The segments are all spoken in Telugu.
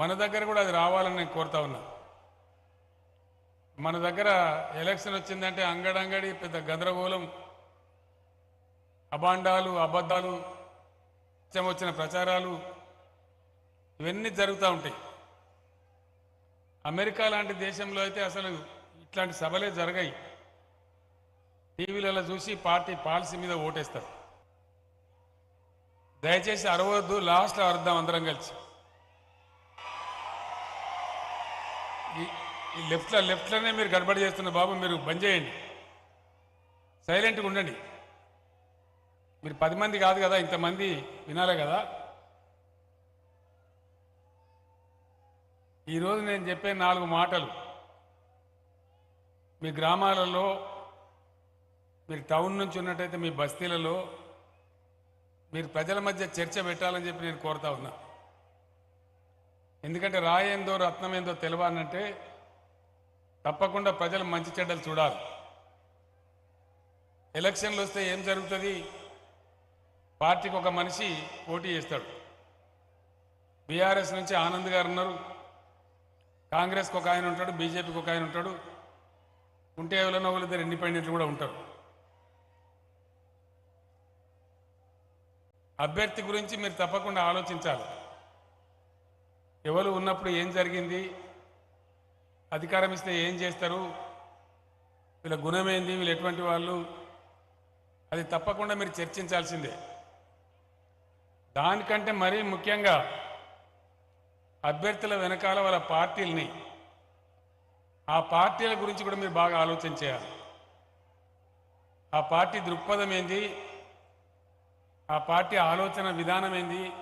మన దగ్గర కూడా అది రావాలని నేను కోరుతా ఉన్నా. మన దగ్గర ఎలక్షన్ వచ్చిందంటే అంగడంగడి పెద్ద గందరగోళం అబాండాలు అబద్ధాలు ఇష్టం వచ్చిన ప్రచారాలు ఇవన్నీ జరుగుతూ ఉంటాయి. అమెరికా లాంటి దేశంలో అయితే అసలు ఇట్లాంటి సభలే జరగాయి. టీవీలలో చూసి పార్టీ పాలసీ మీద ఓటేస్తారు. దయచేసి అరవద్దు లాస్ట్లో అరుద్దాం అందరం కలిసి. ఈ- లెఫ్ట్లో లెఫ్ట్లోనే మీరు గడబడి చేస్తున్న బాబు మీరు బంద్ చేయండి. సైలెంట్గా ఉండండి. మీరు పది మంది కాదు కదా ఇంతమంది వినాలే కదా. ఈరోజు నేను చెప్పే నాలుగు మాటలు. మీ గ్రామాలలో మీరు టౌన్ నుంచి ఉన్నట్టయితే మీ బస్తీలలో మీరు ప్రజల మధ్య చర్చ పెట్టాలని చెప్పి నేను కోరుతా ఉన్నా. ఎందుకంటే రాయేందో రత్నమేందో తెలవాలంటే తప్పకుండా ప్రజలు మంచి చెడ్డలు చూడాలి. ఎలక్షన్లు వస్తే ఏం జరుగుతుంది? పార్టీకి ఒక మనిషి పోటీ చేస్తాడు. బీఆర్ఎస్ నుంచి ఆనంద్ గారు ఉన్నారు. కాంగ్రెస్కి ఒక ఆయన ఉంటాడు బీజేపీకి ఒక ఆయన ఉంటాడు. ఉంటే ఎవరైనా వాళ్ళిద్దరు ఇండిపెండెంట్లు కూడా ఉంటారు. అభ్యర్థి గురించి మీరు తప్పకుండా ఆలోచించాలి. ఎవరు ఉన్నప్పుడు ఏం జరిగింది? అధికారం ఇస్తే ఏం చేస్తారు? వీళ్ళ గుణమేంది? వీళ్ళు ఎటువంటి వాళ్ళు? అది తప్పకుండా మీరు చర్చించాల్సిందే. దానికంటే మరీ ముఖ్యంగా అభ్యర్థుల వెనకాల వాళ్ళ పార్టీలని ఆ పార్టీల గురించి కూడా మీరు బాగా ఆలోచన చేయాలి. ఆ పార్టీ దృక్పథం ఏంది? ఆ పార్టీ ఆలోచన విధానం ఏంది?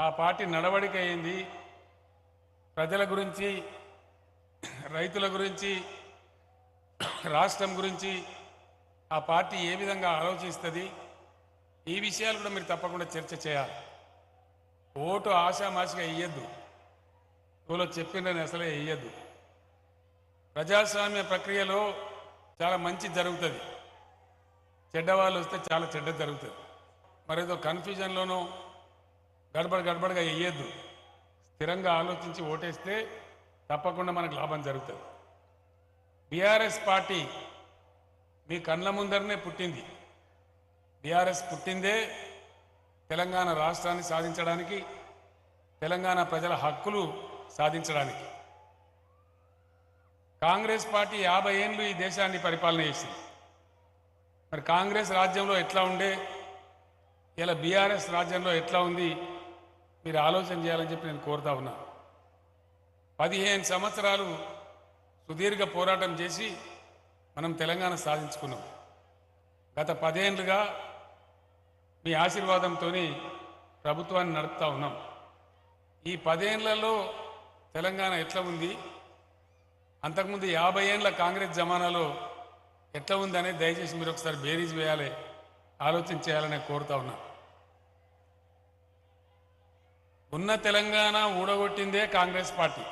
ఆ పార్టీ నడవడిక అయింది. ప్రజల గురించి రైతుల గురించి రాష్ట్రం గురించి ఆ పార్టీ ఏ విధంగా ఆలోచిస్తుంది ఈ విషయాలు కూడా మీరు తప్పకుండా చర్చ చేయాలి. ఓటు ఆశామాషగా వేయద్దు ఎవరో చెప్పిందని అసలే వేయద్దు ప్రజాస్వామ్య ప్రక్రియలో చాలా మంచి జరుగుతుంది. చెడ్డవాళ్ళు వస్తే చాలా చెడ్డ జరుగుతుంది. మరేదో కన్ఫ్యూజన్లోనో గడబడ గడబడగా వేయద్దు స్థిరంగా ఆలోచించి ఓటేస్తే తప్పకుండా మనకు లాభం జరుగుతుంది. బీఆర్ఎస్ పార్టీ మీ కళ్ళ ముందరనే పుట్టింది. బీఆర్ఎస్ పుట్టిందే తెలంగాణ రాష్ట్రాన్ని సాధించడానికి తెలంగాణ ప్రజల హక్కులు సాధించడానికి. కాంగ్రెస్ పార్టీ యాభై ఏళ్ళు ఈ దేశాన్ని పరిపాలన చేసింది. మరి కాంగ్రెస్ రాజ్యంలో ఎట్లా ఉండే? ఇలా బీఆర్ఎస్ రాజ్యంలో ఎట్లా ఉంది? మీరు ఆలోచన చేయాలని చెప్పి నేను కోరుతా ఉన్నా. పదిహేను సంవత్సరాలు సుదీర్ఘ పోరాటం చేసి మనం తెలంగాణ సాధించుకున్నాం. గత పదేళ్ళుగా మీ ఆశీర్వాదంతో ప్రభుత్వాన్ని నడుపుతా ఉన్నాం. ఈ పదేళ్ళలో తెలంగాణ ఎట్లా ఉంది? అంతకుముందు యాభై ఏండ్ల కాంగ్రెస్ జమానాలో ఎట్లా ఉంది అనేది దయచేసి మీరు ఒకసారి బేరీజ్ వేయాలి ఆలోచన చేయాలని కోరుతా ఉన్నా. ఉన్న తెలంగాణ ఊడగొట్టిందే కాంగ్రెస్ పార్టీ.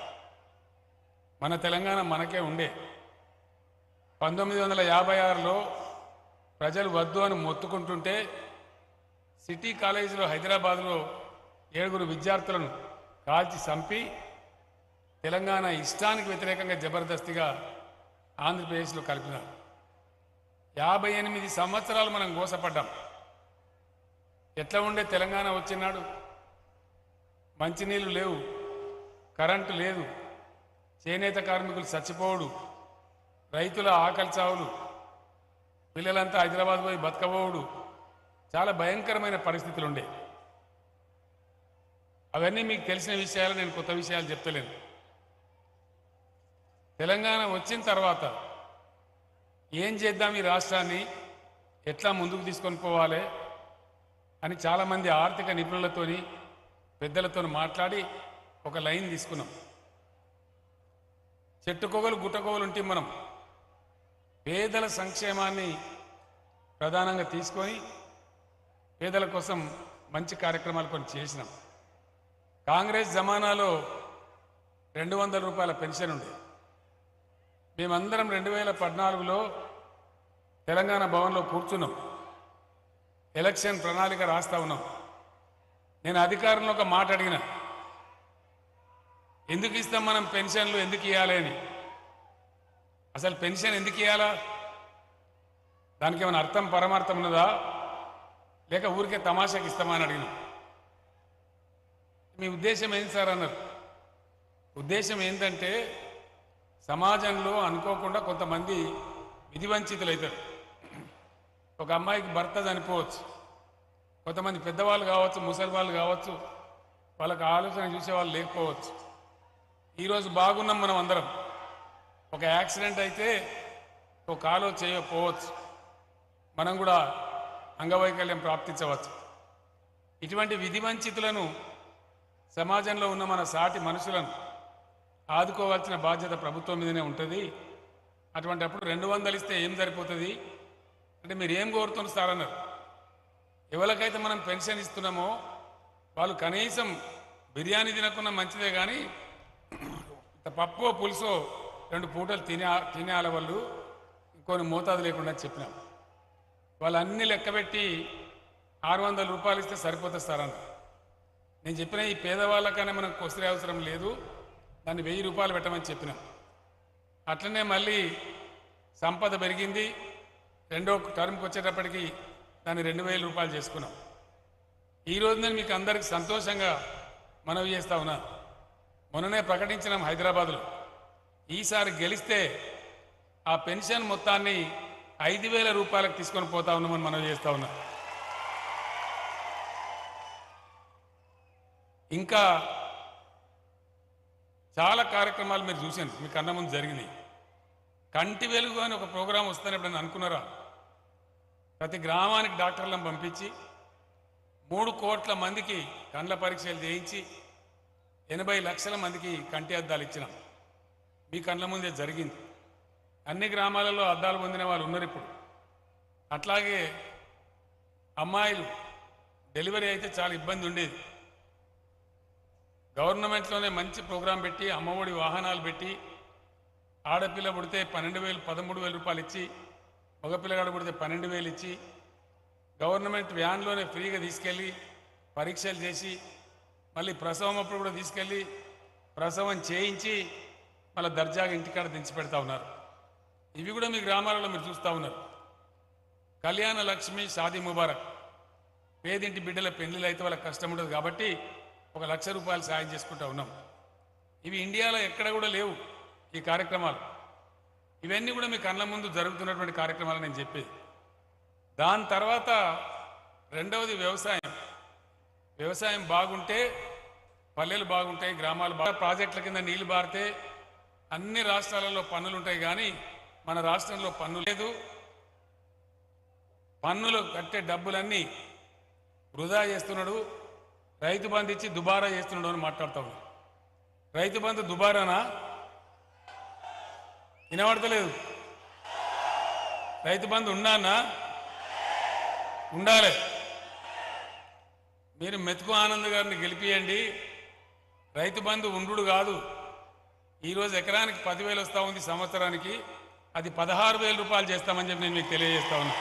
మన తెలంగాణ మనకే ఉండే. పంతొమ్మిది వందల యాభై ఆరులో ప్రజలు వద్దు అని మొత్తుకుంటుంటే సిటీ కాలేజీలో హైదరాబాద్లో ఏడుగురు విద్యార్థులను కాల్చి చంపి తెలంగాణ ఇష్టానికి వ్యతిరేకంగా జబర్దస్తిగా ఆంధ్రప్రదేశ్లో కలిపినారు. యాభై ఎనిమిది సంవత్సరాలు మనం గోసపడ్డాం. ఎట్లా ఉండే తెలంగాణ వచ్చినాడు? మంచినీళ్ళు లేవు కరెంటు లేదు చేనేత కార్మికులు చచ్చిపోవుడు రైతుల ఆకలి చావులు పిల్లలంతా హైదరాబాద్ పోయి బతకబోవుడు చాలా భయంకరమైన పరిస్థితులు ఉండే అవన్నీ మీకు తెలిసిన విషయాలు నేను కొత్త విషయాలు చెప్తలేను. తెలంగాణ వచ్చిన తర్వాత ఏం చేద్దాం ఈ రాష్ట్రాన్ని ఎట్లా ముందుకు తీసుకొని పోవాలి అని చాలామంది ఆర్థిక నిపుణులతోని పెద్దలతో మాట్లాడి ఒక లైన్ తీసుకున్నాం. చెట్టుకోగలు గుట్టకోగలు ఉంటే మనం పేదల సంక్షేమాన్ని ప్రధానంగా తీసుకొని పేదల కోసం మంచి కార్యక్రమాలు కొన్ని చేసినాం. కాంగ్రెస్ జమానాలో రెండు వందల రూపాయల పెన్షన్ ఉండే. మేమందరం రెండు వేల పద్నాలుగులో తెలంగాణ భవన్లో కూర్చున్నాం. ఎలక్షన్ ప్రణాళిక రాస్తా ఉన్నాం. నేను అధికారంలో ఒక మాట అడిగిన. ఎందుకు ఇస్తాం మనం పెన్షన్లు? ఎందుకు ఇవ్వాలి అని. అసలు పెన్షన్ ఎందుకు ఇవ్వాలా దానికి ఏమైనా అర్థం పరమార్థం ఉన్నదా? లేక ఊరికే తమాషాకి ఇస్తామా అని మీ ఉద్దేశం ఏంటి సార్ అన్నారు. ఉద్దేశం ఏంటంటే సమాజంలో అనుకోకుండా కొంతమంది విధివంచితులు అవుతారు ఒక అమ్మాయికి భర్త చనిపోవచ్చు. కొంతమంది పెద్దవాళ్ళు కావచ్చు ముసలి వాళ్ళు కావచ్చు వాళ్ళకి ఆలోచన చూసే వాళ్ళు లేకపోవచ్చు. ఈరోజు బాగున్నాం మనం అందరం. ఒక యాక్సిడెంట్ అయితే ఒక కాలో చేయకపోవచ్చు. మనం కూడా అంగవైకల్యం ప్రాప్తించవచ్చు. ఇటువంటి విధివంచితులను సమాజంలో ఉన్న మన సాటి మనుషులను ఆదుకోవాల్సిన బాధ్యత ప్రభుత్వం మీదనే ఉంటుంది. అటువంటిప్పుడు రెండు వందలు ఇస్తే ఏం సరిపోతుంది? అంటే మీరు ఏం కోరుతున్నారు సార్ అన్నారు. ఎవరికైతే మనం పెన్షన్ ఇస్తున్నామో వాళ్ళు కనీసం బిర్యానీ తినకుండా మంచిదే కానీ పప్పు పులుసో రెండు పూటలు తినే తినేయాల వాళ్ళు ఇంకొని మోతాదు లేకుండా చెప్పినాం. అన్ని లెక్కబెట్టి ఆరు వందల రూపాయలు ఇస్తే సరిపోతుంది సార్ అన్న నేను చెప్పిన ఈ పేదవాళ్ళకనే మనకు కొసరే అవసరం లేదు దాన్ని వెయ్యి రూపాయలు పెట్టమని చెప్పినాం. అట్లనే మళ్ళీ సంపద పెరిగింది రెండో టర్మ్కి వచ్చేటప్పటికి దాన్ని రెండు వేల రూపాయలు చేసుకున్నాం. ఈ నేను మీకు అందరికి సంతోషంగా మనవి చేస్తా ఉన్నా. మొన్ననే ప్రకటించినాం హైదరాబాద్లో. ఈసారి గెలిస్తే ఆ పెన్షన్ మొత్తాన్ని ఐదు వేల రూపాయలకు తీసుకొని పోతా ఉన్నామని మనవి చేస్తా ఉన్నా. ఇంకా చాలా కార్యక్రమాలు మీరు చూసాను మీ కన్న ముందు జరిగినాయి కంటి వెలుగు అని ఒక ప్రోగ్రాం వస్తుందని ఎప్పుడైనా అనుకున్నారా? ప్రతి గ్రామానికి డాక్టర్లను పంపించి మూడు కోట్ల మందికి కండ్ల పరీక్షలు చేయించి ఎనభై లక్షల మందికి కంటి అద్దాలు ఇచ్చినాం. మీ కండ్ల ముందే జరిగింది. అన్ని గ్రామాలలో అద్దాలు పొందిన వాళ్ళు ఉన్నారు ఇప్పుడు. అట్లాగే అమ్మాయిలు డెలివరీ అయితే చాలా ఇబ్బంది ఉండేది. గవర్నమెంట్లోనే మంచి ప్రోగ్రాం పెట్టి అమ్మఒడి వాహనాలు పెట్టి ఆడపిల్ల పుడితే పన్నెండు వేలు పదమూడు వేల రూపాయలు ఇచ్చి మగపిల్లగాడు పుడితే పన్నెండు వేలు ఇచ్చి గవర్నమెంట్ వ్యాన్లోనే ఫ్రీగా తీసుకెళ్ళి పరీక్షలు చేసి మళ్ళీ ప్రసవం అప్పుడు కూడా తీసుకెళ్ళి ప్రసవం చేయించి మళ్ళీ దర్జాగా ఇంటికాడ దించి పెడతా ఉన్నారు. ఇవి కూడా మీ గ్రామాలలో మీరు చూస్తూ ఉన్నారు. కళ్యాణ లక్ష్మి షాదీ ముబారక్. పేదింటి బిడ్డల పెళ్ళిళ్ళు అయితే వాళ్ళకి కష్టం ఉండదు కాబట్టి ఒక లక్ష రూపాయలు సాయం చేసుకుంటా ఉన్నాం. ఇవి ఇండియాలో ఎక్కడ కూడా లేవు ఈ కార్యక్రమాలు. ఇవన్నీ కూడా మీ కళ్ళ ముందు జరుగుతున్నటువంటి కార్యక్రమాలు నేను చెప్పేది. దాని తర్వాత రెండవది వ్యవసాయం. వ్యవసాయం బాగుంటే పల్లెలు బాగుంటాయి గ్రామాలు బాగా ప్రాజెక్టుల కింద నీళ్ళు బారితే అన్ని రాష్ట్రాలలో పన్నులు ఉంటాయి కానీ మన రాష్ట్రంలో పన్ను లేదు. పన్నులు కట్టే డబ్బులన్నీ వృధా చేస్తున్నాడు. రైతు బంధు ఇచ్చి దుబారా చేస్తున్నాడు అని మాట్లాడుతా రైతు బంధు దుబారానా? వినబడతలేదు. రైతు బంధు ఉండానా ఉండాలి. మీరు మెతుకు ఆనంద్ గారిని గెలిపియండి. రైతు బంధు ఉండు కాదు. ఈరోజు ఎకరానికి పదివేలు వస్తూ ఉంది సంవత్సరానికి. అది పదహారు వేల రూపాయలు చేస్తామని చెప్పి నేను మీకు తెలియజేస్తా ఉన్నా.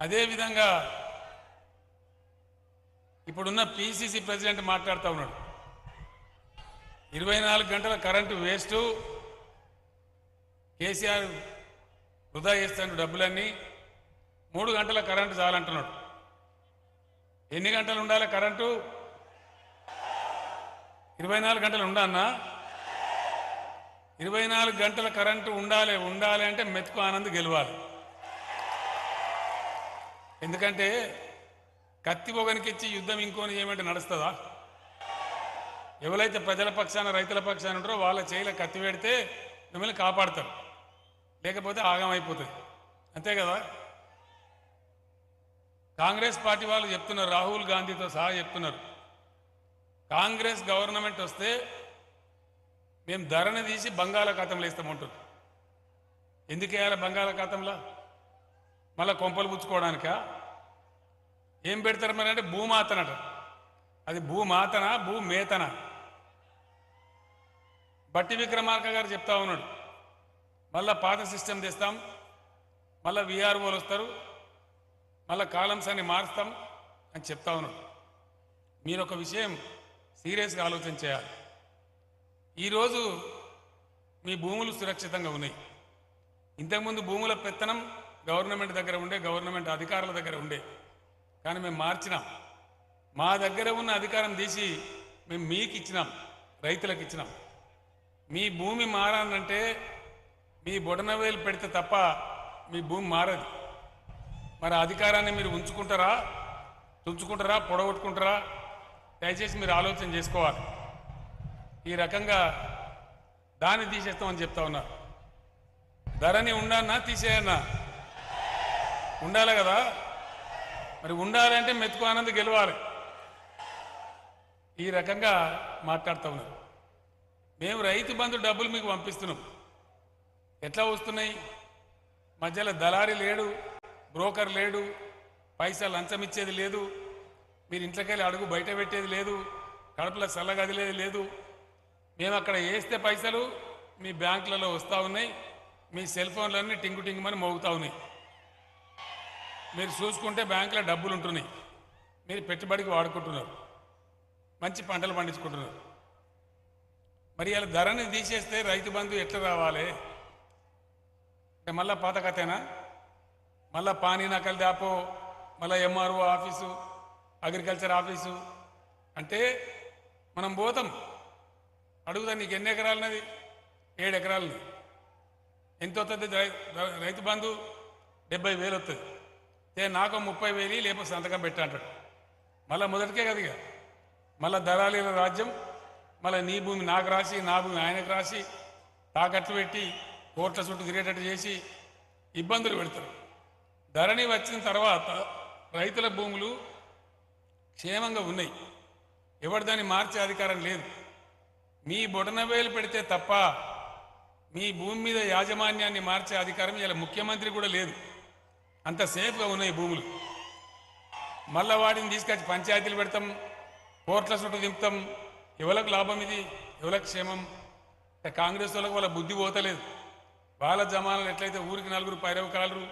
అదేవిధంగా ఇప్పుడున్న పిసిసి ప్రెసిడెంట్ మాట్లాడుతూ ఉన్నాడు. ఇరవై నాలుగు గంటల కరెంటు వేస్ట్. కేసీఆర్ వృధా చేస్తాడు డబ్బులన్నీ. మూడు గంటల కరెంటు చాలంటున్నాడు. ఎన్ని గంటలు ఉండాలి కరెంటు? ఇరవై నాలుగు గంటలు ఉండన్నా ఇరవై నాలుగు గంటల కరెంటు ఉండాలి ఉండాలి అంటే మెతుకు ఆనంద్ గెలవాలి. ఎందుకంటే కత్తి పొగనికిచ్చి యుద్ధం ఇంకోని ఏమంటే నడుస్తుందా? ఎవరైతే ప్రజల పక్షాన రైతుల పక్షాన ఉంటారో వాళ్ళ చేయిలో కత్తి పెడితే మిమ్మల్ని కాపాడతారు. లేకపోతే ఆగం అయిపోతుంది అంతే కదా? కాంగ్రెస్ పార్టీ వాళ్ళు చెప్తున్నారు రాహుల్ గాంధీతో సహా చెప్తున్నారు. కాంగ్రెస్ గవర్నమెంట్ వస్తే మేము ధరను తీసి బంగాళాఖాతంలో ఇస్తామంటారు ఎందుకు వేయాలి బంగాళాఖాతంలో? మళ్ళీ కొంపలు పుచ్చుకోవడానికా? ఏం పెడతారు మరి అంటే భూమాతనట. అది భూమాతన భూమేతన? బట్టి విక్రమార్క గారు చెప్తా ఉన్నాడు. మళ్ళా పాత సిస్టమ్ తెస్తాం మళ్ళీ విఆర్ఓలు వస్తారు మళ్ళా కాలమ్స్ అని మారుస్తాం అని చెప్తా ఉన్నాడు. మీరు ఒక విషయం సీరియస్గా ఆలోచన చేయాలి. ఈరోజు మీ భూములు సురక్షితంగా ఉన్నాయి. ఇంతకుముందు భూముల పెత్తనం గవర్నమెంట్ దగ్గర ఉండే గవర్నమెంట్ అధికారుల దగ్గర ఉండే. కానీ మేము మార్చినాం. మా దగ్గర ఉన్న అధికారం తీసి మేము మీకు ఇచ్చినాం రైతులకు ఇచ్చినాం మీ భూమి మారాలంటే మీ బొడనవేలు పెడితే తప్ప మీ భూమి మారదు. మరి అధికారాన్ని మీరు ఉంచుకుంటారా? తుంచుకుంటారా? పొడగొట్టుకుంటారా? దయచేసి మీరు ఆలోచన చేసుకోవాలి. ఈ రకంగా దాన్ని తీసేస్తామని చెప్తా ఉన్నారు ధరని ఉండన్నా తీసేయన్నా. ఉండాలి కదా? మరి ఉండాలంటే మెతుకు ఆనంద్ గెలవాలి. ఈ రకంగా మాట్లాడుతూ ఉన్నారు మేము రైతు బంధు డబ్బులు మీకు పంపిస్తున్నాం. ఎట్లా వస్తున్నాయి? మధ్యలో దళారి లేడు బ్రోకర్ లేడు పైసా లంచం ఇచ్చేది లేదు మీరు ఇంట్లోకెళ్ళి అడుగు బయట పెట్టేది లేదు కడుపులో చల్లగదిలేది లేదు. మేము అక్కడ వేస్తే పైసలు మీ బ్యాంకులలో వస్తూ ఉన్నాయి మీ సెల్ ఫోన్లన్నీ టింగు టింగుమని మోగుతూ ఉన్నాయి. మీరు చూసుకుంటే బ్యాంకులో డబ్బులు ఉంటున్నాయి. మీరు పెట్టుబడికి వాడుకుంటున్నారు. మంచి పంటలు పండించుకుంటున్నారు. మరి ఇలా ధరని తీసేస్తే రైతు బంధు ఎట్లా రావాలి? అంటే మళ్ళా పాత కథేనా? మళ్ళా పానీ నకలు దాపో మళ్ళా ఎంఆర్ఓ ఆఫీసు అగ్రికల్చర్ ఆఫీసు. అంటే మనం పోతాం. అడుగుదా నీకు ఎన్ని ఎకరాలున్నది? ఏడు ఎకరాలని ఎంత వస్తుంది రైతు బంధు డెబ్బై వేలు వస్తుంది ఏ నాకు ముప్పై వేలు లేకపోతే సంతకం పెట్టా అంటాడు. మళ్ళీ మొదటికే కదా ఇక. మళ్ళీ దళాలీల రాజ్యం మళ్ళీ నీ భూమి నాకు రాసి నా భూమి ఆయనకు రాసి తాకట్లు పెట్టి కోట్ల చుట్టూ తిరిగేటట్టు చేసి ఇబ్బందులు పెడతారు. ధరణి వచ్చిన తర్వాత రైతుల భూములు క్షేమంగా ఉన్నాయి. ఎవరు దాన్ని మార్చే అధికారం లేదు. మీ బొటనవేలు పెడితే తప్ప మీ భూమి మీద యాజమాన్యాన్ని మార్చే అధికారం ఇలా ముఖ్యమంత్రి కూడా లేదు. అంత సేఫ్గా ఉన్నాయి భూములు. మళ్ళా వాటిని తీసుకొచ్చి పంచాయతీలు పెడతాం కోర్టుల చుట్టూ దింపుతాం ఎవరికి లాభం ఇది? ఎవరికి క్షేమం? కాంగ్రెస్ వాళ్ళకి వాళ్ళ బుద్ధి పోతలేదు. వాళ్ళ జమానాలు ఎట్లయితే ఊరికి నలుగురు పైరవకాలరు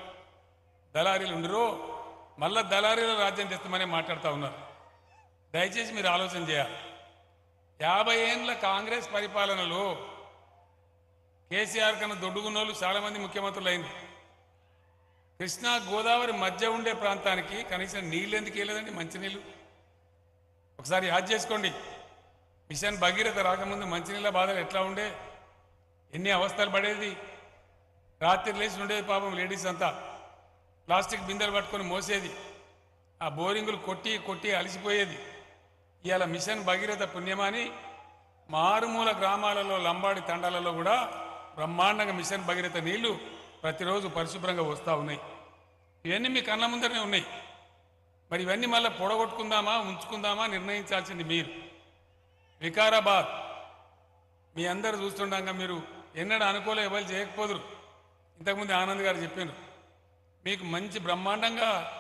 దళారీలు ఉండరో మళ్ళా దళారీల రాజ్యం తెస్తామని మాట్లాడుతూ ఉన్నారు. దయచేసి మీరు ఆలోచన చేయాలి. యాభై ఏండ్ల కాంగ్రెస్ పరిపాలనలో కేసీఆర్ కన్నా దొడ్డుకున్న వాళ్ళు చాలామంది ముఖ్యమంత్రులు అయింది కృష్ణా గోదావరి మధ్య ఉండే ప్రాంతానికి కనీసం నీళ్ళు ఎందుకు వేయలేదండి మంచినీళ్ళు. ఒకసారి యాద్ చేసుకోండి. మిషన్ భగీరథ రాకముందు మంచినీళ్ళ బాధలు ఎట్లా ఉండే? ఎన్ని అవస్థలు పడేది? రాత్రి లేచి ఉండేది పాపం లేడీస్ అంతా. ప్లాస్టిక్ బిందెలు పట్టుకొని మోసేది. ఆ బోరింగులు కొట్టి కొట్టి అలసిపోయేది. ఇవాళ మిషన్ భగీరథ పుణ్యమాని మారుమూల గ్రామాలలో లంబాడి తండాలలో కూడా బ్రహ్మాండంగా మిషన్ భగీరథ నీళ్ళు ప్రతిరోజు పరిశుభ్రంగా వస్తూ ఉన్నాయి. ఇవన్నీ మీ కళ్ళ ముందరనే ఉన్నాయి. మరి ఇవన్నీ మళ్ళీ పొడగొట్టుకుందామా ఉంచుకుందామా నిర్ణయించాల్సింది మీరు. వికారాబాద్. మీ అందరు చూస్తుండగా మీరు ఎన్నడూ అనుకోలే ఎవరు చేయకపోదురు. ఇంతకుముందు ఆనంద్ గారు చెప్పారు మీకు మంచి బ్రహ్మాండంగా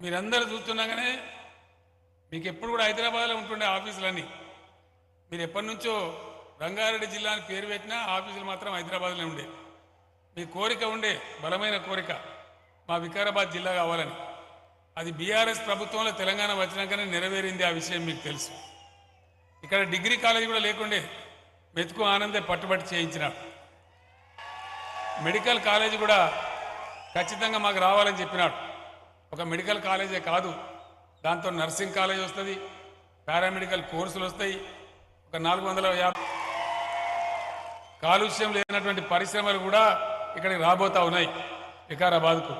మీరందరూ చూస్తుండగానే మీకు ఎప్పుడు కూడా హైదరాబాద్లో ఉంటుండే ఆఫీసులన్నీ. మీరు ఎప్పటి నుంచో రంగారెడ్డి జిల్లా అని పేరు పెట్టినా ఆఫీసులు మాత్రం హైదరాబాద్లో ఉండే. మీ కోరిక ఉండే బలమైన కోరిక. మా వికారాబాద్ జిల్లా కావాలని. అది బీఆర్ఎస్ ప్రభుత్వంలో తెలంగాణ వచ్చినాకనే నెరవేరింది ఆ విషయం మీకు తెలుసు. ఇక్కడ డిగ్రీ కాలేజీ కూడా లేకుండే మెతుకు ఆనందే పట్టుబట్టి చేయించినాడు మెడికల్ కాలేజీ కూడా ఖచ్చితంగా మాకు రావాలని చెప్పినాడు ఒక మెడికల్ కాలేజే కాదు దాంతో నర్సింగ్ కాలేజ్ వస్తుంది పారామెడికల్ కోర్సులు వస్తాయి ఒక నాలుగు వందల యాభై కాలుష్యం లేనటువంటి పరిశ్రమలు కూడా ఇక్కడికి రాబోతా ఉన్నాయి వికారాబాద్కు.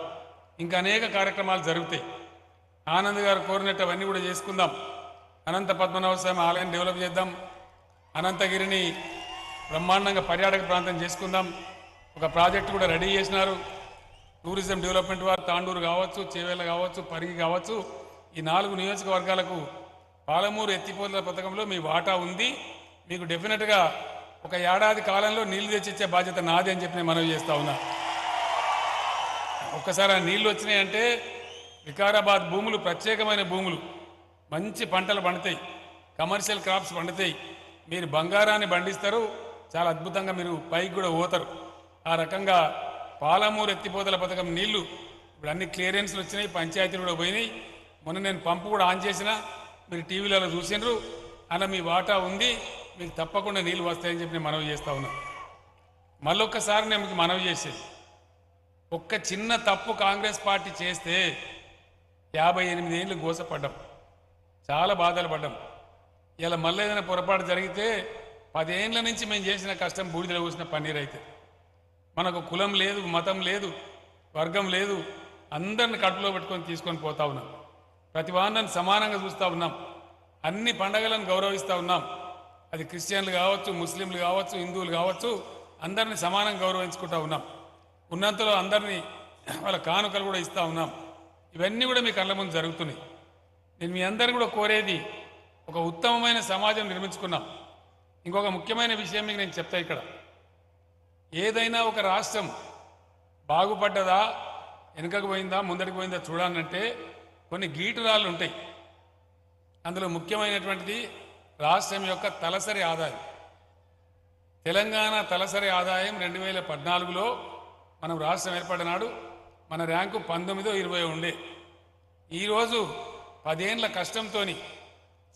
ఇంకా అనేక కార్యక్రమాలు జరుగుతాయి. ఆనంద్ గారు కోరినట్టు అవన్నీ కూడా చేసుకుందాం. అనంత పద్మనాభ స్వామి ఆలయం డెవలప్ చేద్దాం. అనంతగిరిని బ్రహ్మాండంగా పర్యాటక ప్రాంతం చేసుకుందాం. ఒక ప్రాజెక్ట్ కూడా రెడీ చేసినారు. టూరిజం డెవలప్మెంట్ వారు తాండూరు కావచ్చు చేవేళ్ళ కావచ్చు పరిగి కావచ్చు. ఈ నాలుగు నియోజకవర్గాలకు పాలమూరు ఎత్తిపోతల పథకంలో మీ వాటా ఉంది. మీకు డెఫినెట్గా ఒక ఏడాది కాలంలో నీళ్ళు తెచ్చిచ్చే బాధ్యత నాది అని చెప్పి నేను మనవి చేస్తా ఉన్నా. ఒక్కసారి ఆ నీళ్ళు వచ్చినాయంటే వికారాబాద్ భూములు ప్రత్యేకమైన భూములు. మంచి పంటలు పండుతాయి. కమర్షియల్ క్రాప్స్ పండుతాయి. మీరు బంగారాన్ని పండిస్తారు. చాలా అద్భుతంగా మీరు పైకి కూడా పోతారు. ఆ రకంగా పాలమూరు ఎత్తిపోతల పథకం నీళ్ళు ఇప్పుడు అన్ని క్లియరెన్స్లు వచ్చినాయి. పంచాయతీలు కూడా పోయినాయి. మొన్న నేను పంపు కూడా ఆన్ చేసిన. మీరు టీవీలలో చూసినారు అలా మీ వాటా ఉంది. మీకు తప్పకుండా నీళ్ళు వస్తాయని చెప్పి నేను మనవి చేస్తా ఉన్నా. మళ్ళొక్కసారి నేను మీకు మనవి చేసేది. ఒక్క చిన్న తప్పు కాంగ్రెస్ పార్టీ చేస్తే యాభై ఎనిమిది ఏళ్ళు గోసపడ్డాం. చాలా బాధలు పడ్డాం. ఇలా మళ్ళీ ఏదైనా పొరపాటు జరిగితే పదేళ్ళ నుంచి మేము చేసిన కష్టం బూడిదలో కూసిన పన్నీర్ అయితే. మనకు కులం లేదు మతం లేదు వర్గం లేదు. అందరిని కడుపులో పెట్టుకొని తీసుకొని పోతా ఉన్నాం. ప్రతి వారిని సమానంగా చూస్తూ ఉన్నాం. అన్ని పండగలను గౌరవిస్తూ ఉన్నాం. అది క్రిస్టియన్లు కావచ్చు ముస్లింలు కావచ్చు హిందువులు కావచ్చు అందరిని సమానంగా గౌరవించుకుంటా ఉన్నాం. ఉన్నంతలో అందరినీ వాళ్ళ కానుకలు కూడా ఇస్తూ ఉన్నాం. ఇవన్నీ కూడా మీ కళ్ళ ముందు జరుగుతున్నాయి. నేను మీ అందరిని కూడా కోరేది ఒక ఉత్తమమైన సమాజం నిర్మించుకున్నాం. ఇంకొక ముఖ్యమైన విషయం మీకు నేను చెప్తా ఇక్కడ. ఏదైనా ఒక రాష్ట్రం బాగుపడ్డదా వెనుకకు పోయిందా ముందరికి పోయిందా చూడాలంటే కొన్ని గీటురాళ్ళు ఉంటాయి. అందులో ముఖ్యమైనటువంటిది రాష్ట్రం యొక్క తలసరి ఆదాయం. తెలంగాణ తలసరి ఆదాయం రెండు వేల పద్నాలుగులో మనం రాష్ట్రం ఏర్పడినాడు మన ర్యాంకు పంతొమ్మిదో ఇరవై ఉండే. ఈరోజు పదేండ్ల కష్టంతోని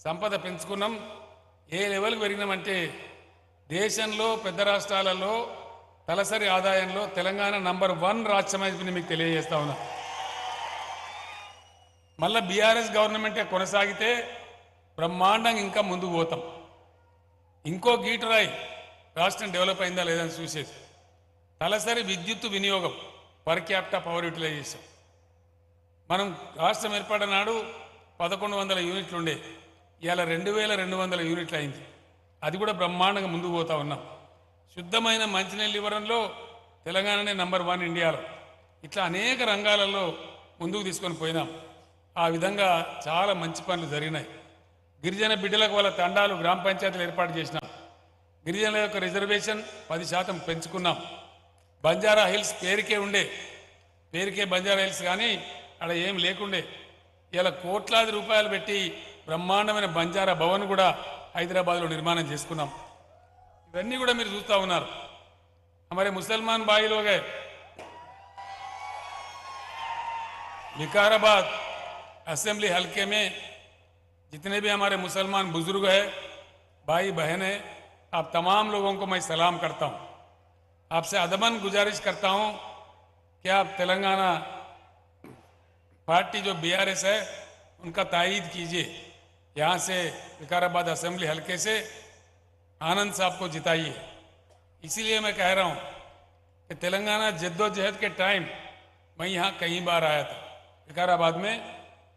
సంపద పెంచుకున్నాం. ఏ లెవెల్కి పెరిగినామంటే దేశంలో పెద్ద రాష్ట్రాలలో తలసరి ఆదాయంలో తెలంగాణ నంబర్ వన్ రాష్ట్రం అయిపోయింది మీకు తెలియజేస్తా ఉన్నా. మళ్ళీ బీఆర్ఎస్ గవర్నమెంటే కొనసాగితే బ్రహ్మాండంగా ఇంకా ముందుకు పోతాం. ఇంకో గీటరాయి రాష్ట్రం డెవలప్ అయిందా లేదని చూసేది తలసరి విద్యుత్ వినియోగం పర్ క్యాపిటా పవర్ యూటిలైజేషన్. మనం రాష్ట్రం ఏర్పడిన నాడు పదకొండు వందల యూనిట్లు ఉండే. ఇవాళ రెండు వేల రెండు వందల యూనిట్లు అయింది. అది కూడా బ్రహ్మాండంగా ముందుకు పోతా ఉన్నాం. శుద్ధమైన మంచినీళ్ళు ఇవ్వడంలో తెలంగాణనే నంబర్ వన్ ఇండియాలో. ఇట్లా అనేక రంగాలలో ముందుకు తీసుకొని పోయినాం. ఆ విధంగా చాలా మంచి పనులు జరిగినాయి. గిరిజన బిడ్డలకు వాళ్ళ తండాలు గ్రామ పంచాయతీలు ఏర్పాటు చేసినాం. గిరిజనుల యొక్క రిజర్వేషన్ పది శాతం పెంచుకున్నాం. బంజారా హిల్స్ పేరుకే ఉండే పేరుకే బంజారా హిల్స్ కానీ అక్కడ ఏం లేకుండే ఇలా కోట్లాది రూపాయలు పెట్టి బ్రహ్మాండమైన బంజారా భవన్ కూడా హైదరాబాద్లో నిర్మాణం చేసుకున్నాం ఇవన్నీ కూడా మీరు చూస్తూ ఉన్నారు हमारे मुसलमान भाई लोग हैं विकाराबाद असेंबली हलके में जितने भी हमारे मुसलमान बुजुर्ग हैं भाई बहन हैं आप तमाम लोगों को मैं सलाम करता हूं आपसे अदमन गुजारिश करता हूँ कि आप तेलंगाना पार्टी, जो बीआरएस है, उनका तायीद कीजिए। यहाँ से विकाराबाद असेंबली हलके से आनंद साहब को जिताइए। इसीलिए मैं कह रहा हूँ कि तेलंगाना जद्दोजहद के टाइम मैं यहाँ कई बार आया था। विकाराबाद में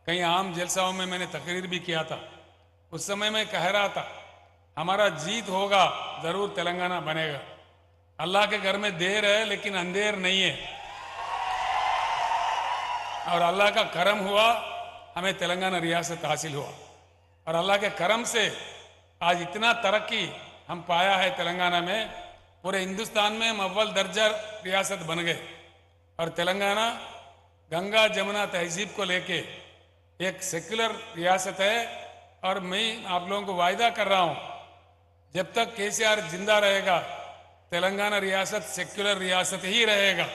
कई आम जलसाओं में मैंने तकरीर भी किया था। उस समय मैं कह रहा था, हमारा जीत होगा, ज़रूर तेलंगाना बनेगा। अल्लाह के घर में देर है, लेकिन अंधेर नहीं है। और अल्लाह का करम हुआ, हमें तेलंगाना रियासत हासिल हुआ। और अल्लाह के करम से आज इतना तरक्की हम पाया है तेलंगाना में, पूरे हिंदुस्तान में हम अव्वल दर्जा रियासत बन गए। और तेलंगाना गंगा जमुना तहजीब को लेके एक सेक्युलर रियासत है, और मैं आप लोगों को वायदा कर रहा हूँ, जब तक केसीआर ज़िंदा रहेगा तेलंगाना रियासत सेक्युलर रियासत ही रहेगा।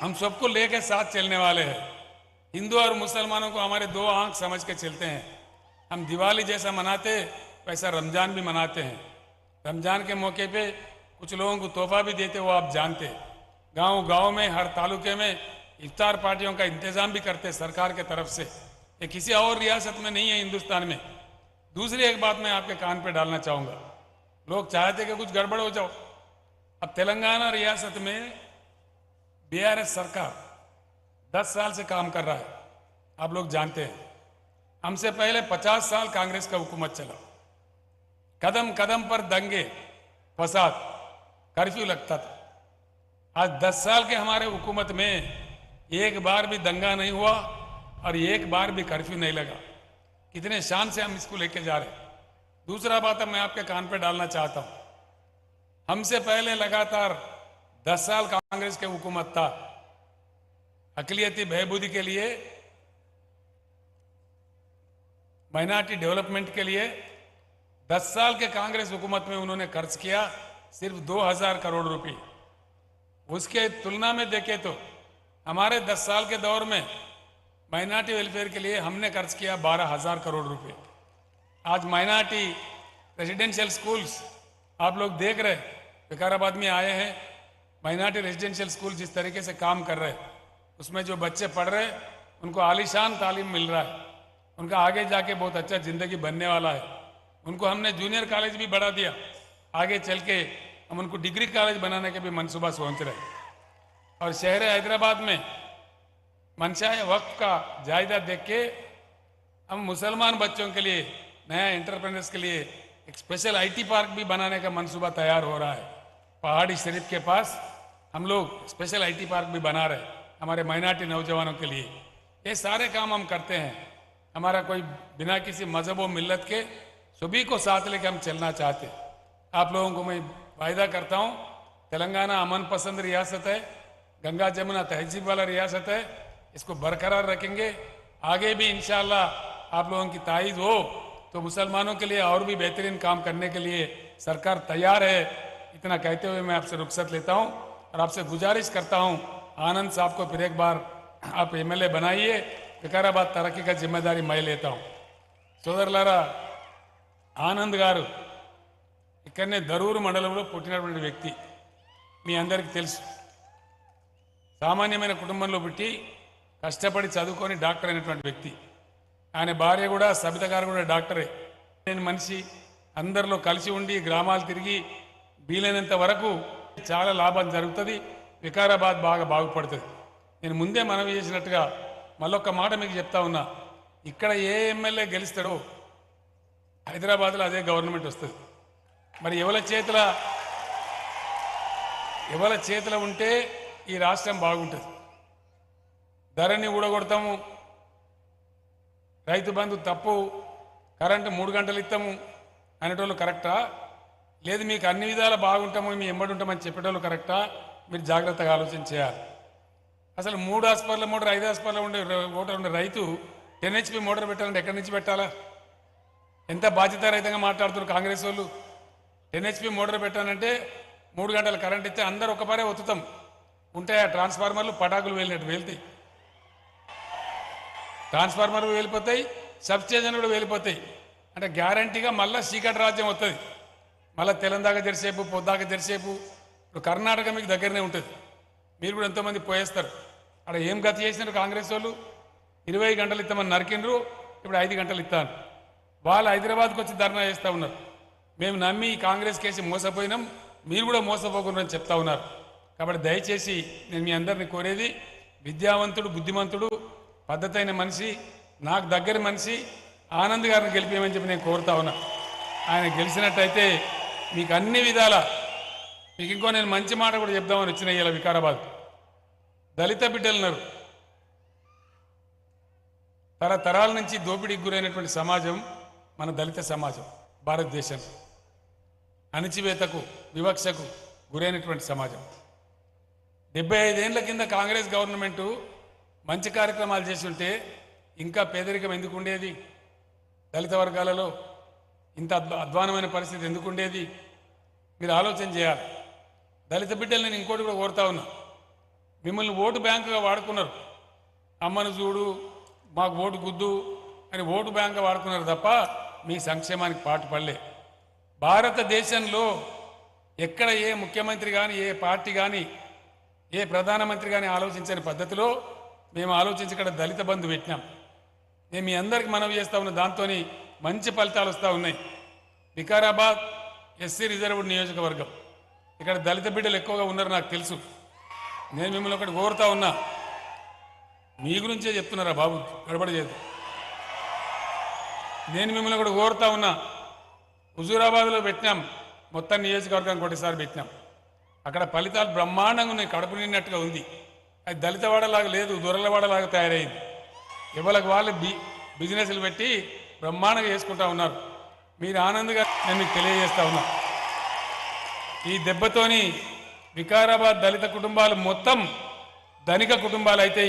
हम सबको लेके साथ चलने वाले हैं। हिंदू और मुसलमानों को हमारे दो आँख समझ के चलते हैं। हम दिवाली जैसा मनाते, वैसा रमज़ान भी मनाते हैं। रमज़ान के मौके पे कुछ लोगों को तोहफा भी देते, वो आप जानते गाँव गाँव में, हर तालुके में इफ्तार पार्टियों का इंतज़ाम भी करते सरकार के तरफ़ से। ये किसी और रियासत में नहीं है, हिंदुस्तान में। दूसरी एक बात मैं आपके कान पे डालना चाहूँगा। लोग चाहते कि कुछ गड़बड़ हो जाओ। अब तेलंगाना रियासत में बीआरएस सरकार दस साल से काम कर रहा है। आप लोग जानते हैं। हमसे पहले पचास साल कांग्रेस का हुकूमत चला। कदम कदम पर दंगे, फसाद, कर्फ्यू लगता था। आज दस साल के हमारे हुकूमत में एक बार भी दंगा नहीं हुआ और एक बार भी कर्फ्यू नहीं लगा। कितने शान से हम इसको लेके जा रहे हैं। दूसरा बात मैं आपके कान पे डालना चाहता हूँ। हमसे पहले लगातार दस साल कांग्रेस के हुकूमत था। अकलियती बहबूदी के लिए, माइनॉरिटी डेवलपमेंट के लिए दस साल के कांग्रेस हुकूमत में उन्होंने खर्च किया सिर्फ़ दो हज़ार करोड़ रुपए। उसके तुलना में देखें तो हमारे 10 साल के दौर में माइनॉरिटी वेलफेयर के लिए हमने खर्च किया बारह हज़ार करोड़ रुपए। आज माइनॉरिटी रेजिडेंशियल स्कूल्स आप लोग देख रहे विकाराबाद में आए हैं, माइनॉरिटी रेजिडेंशियल स्कूल जिस तरीके से काम कर रहे उसमें जो बच्चे पढ़ रहे उनको आलिशान तालीम मिल रहा है, उनका आगे जाके बहुत अच्छा ज़िंदगी बनने वाला है। उनको हमने जूनियर कॉलेज भी बढ़ा दिया, आगे चल के हम उनको डिग्री कॉलेज बनाने के भी मनसूबा सोच रहे और शहर हैदराबाद में मनशा वक्त का जायदा देख के हम मुसलमान बच्चों के लिए नया इंटरप्रेनर्स के लिए एक स्पेशल आईटी पार्क भी बनाने का मंसूबा तैयार हो रहा है। पहाड़ी शरीफ के पास हम लोग स्पेशल आईटी पार्क भी बना रहे हमारे माइनॉरिटी नौजवानों के लिए। ये सारे काम हम करते हैं। हमारा कोई बिना किसी मज़हब व मिल्लत के सभी को साथ लेके हम चलना चाहते आप लोगों को मैं वायदा करता हूँ, तेलंगाना अमन पसंद रियासत है, गंगा जमुना तहजीब वाला रियासत है, इसको बरकरार रखेंगे। आगे भी इंशाल्लाह आप लोगों की ताइज हो। तो मुसलमानों के लिए और भी बेहतरीन काम करने के लिए सरकार तैयार है इतना कहते हुए मैं आपसे रुखसत लेता हूँ और आपसे गुजारिश करता हूँ आनंद साहब को फिर एक बार आप एमएलए बनाइए विकाराबाद तरक्की का जिम्मेदारी मैं लेता हूँ సోదరులారా ఆనంద్ గారు ఇక్కడనే దరూరు మండలంలో పుట్టినటువంటి వ్యక్తి మీ అందరికీ తెలుసు సామాన్యమైన కుటుంబంలో పుట్టి కష్టపడి చదువుకొని డాక్టర్ అయినటువంటి వ్యక్తి ఆయన భార్య కూడా సబిత గారు కూడా డాక్టరే. నేను మనిషి అందరిలో కలిసి ఉండి గ్రామాలు తిరిగి వీలైనంత వరకు చాలా లాభం జరుగుతుంది వికారాబాద్ బాగా బాగుపడుతుంది. నేను ముందే మనవి చేసినట్టుగా మళ్ళొక్క మాట మీకు చెప్తా ఉన్నా. ఇక్కడ ఏ ఎమ్మెల్యే గెలుస్తాడో హైదరాబాద్లో అదే గవర్నమెంట్ వస్తుంది. మరి ఎవరి చేతుల ఎవరి చేతిలో ఉంటే ఈ రాష్ట్రం బాగుంటుంది. ధరని ఊడగొడతాము రైతు బంధు తప్పు కరెంటు మూడు గంటలు ఇస్తాము అనేటోళ్ళు కరెక్టా? లేదు మీకు అన్ని విధాలా బాగుంటాము మీ ఎంబడి ఉంటామని చెప్పేటోళ్ళు కరెక్టా? మీరు జాగ్రత్తగా ఆలోచన చేయాలి. అసలు మూడు హాస్పిటల్ మోటార్ ఐదు హాస్పిటల్ ఉండే ఓటర్ ఉండే రైతు టెన్ హెచ్పి మోటార్ పెట్టాలంటే ఎక్కడి నుంచి పెట్టాలా? ఎంత బాధ్యతారహితంగా మాట్లాడుతున్నారు కాంగ్రెస్ వాళ్ళు? టెన్ హెచ్పి మోటార్ పెట్టానంటే మూడు గంటల కరెంట్ ఇస్తే అందరు ఒకపారే ఒత్తుతాం. ఉంటాయి? ఆ ట్రాన్స్ఫార్మర్లు పటాకులు వెళ్ళినట్టు వెళ్తాయి ట్రాన్స్ఫార్మర్ వెళ్ళిపోతాయి సబ్ స్టేషన్ కూడా వెళ్ళిపోతాయి. అంటే గ్యారంటీగా మళ్ళీ చీకటి రాజ్యం వస్తుంది మళ్ళీ తెలంగాణ జరిసేపు పొద్దాక జరిసేపు ఇప్పుడు కర్ణాటక మీకు దగ్గరనే ఉంటుంది. మీరు కూడా ఎంతోమంది పోయేస్తారు. అక్కడ ఏం గతి చేసినారు కాంగ్రెస్ వాళ్ళు? ఇరవై గంటలు ఇస్తామని నరికిండ్రు ఇప్పుడు ఐదు గంటలు ఇస్తాను వాళ్ళు హైదరాబాద్కి వచ్చి ధర్నా చేస్తూ ఉన్నారు. మేము నమ్మి కాంగ్రెస్ కేసి మోసపోయినాం మీరు కూడా మోసపోకుండా చెప్తా ఉన్నారు. కాబట్టి దయచేసి నేను మీ అందరిని కోరేది విద్యావంతుడు బుద్ధిమంతుడు పద్ధతైన మనిషి నాకు దగ్గర మనిషి ఆనంద్ గారిని గెలిపేయమని చెప్పి నేను కోరుతా ఉన్నా. ఆయన గెలిచినట్టయితే మీకు అన్ని విధాల మీకు ఇంకో నేను మంచి మాట కూడా చెప్దామని వచ్చిన ఇలా వికారాబాద్. దళిత బిడ్డలున్నారు తరతరాల నుంచి దోపిడీకి గురైనటువంటి సమాజం మన దళిత సమాజం భారతదేశం. అణిచివేతకు వివక్షకు గురైనటువంటి సమాజం. డెబ్బై ఐదేళ్ళ కింద కాంగ్రెస్ గవర్నమెంటు మంచి కార్యక్రమాలు చేసి ఉంటే ఇంకా పేదరికం ఎందుకు ఉండేది? దళిత వర్గాలలో ఇంత అధ్వానమైన పరిస్థితి ఎందుకు ఉండేది? మీరు ఆలోచన చేయాలి. దళిత బిడ్డలు నేను ఇంకోటి కూడా కోరుతా ఉన్నా. మిమ్మల్ని ఓటు బ్యాంకుగా వాడుకున్నారు. అమ్మను చూడు మాకు ఓటు గుద్దు అని ఓటు బ్యాంకుగా వాడుకున్నారు తప్ప మీ సంక్షేమానికి పాటు పడలే. భారతదేశంలో ఎక్కడ ఏ ముఖ్యమంత్రి కానీ ఏ పార్టీ కానీ ఏ ప్రధానమంత్రి కానీ ఆలోచించని పద్ధతిలో మేము ఆలోచించి ఇక్కడ దళిత బంధు పెట్టినాం. నేను మీ అందరికి మనవి చేస్తా ఉన్న దాంతో మంచి ఫలితాలు వస్తూ ఉన్నాయి. వికారాబాద్ ఎస్సీ రిజర్వ్డ్ నియోజకవర్గం. ఇక్కడ దళిత బిడ్డలు ఎక్కువగా ఉన్నారు నాకు తెలుసు. నేను మిమ్మల్ని ఒకటి కోరుతా ఉన్నా. మీ గురించే చెప్తున్నారా బాబు? గడబడి చేయదు నేను మిమ్మల్ని ఒకటి కోరుతా ఉన్నా. హుజూరాబాద్లో పెట్టినాం. మొత్తం నియోజకవర్గానికి ఒకటిసారి పెట్టినాం. అక్కడ ఫలితాలు బ్రహ్మాండంగా ఉన్నాయి. కడుపు నిన్నట్టుగా ఉంది. అది దళితవాడలాగా లేదు దొరలవాడలాగా తయారైంది. ఎవరికి వాళ్ళు బి బిజినెస్లు పెట్టి బ్రహ్మాండంగా చేసుకుంటా ఉన్నారు. మీరు ఆనందంగా నేను మీకు తెలియజేస్తా ఉన్నా. ఈ దెబ్బతోని వికారాబాద్ దళిత కుటుంబాలు మొత్తం ధనిక కుటుంబాలు అయితే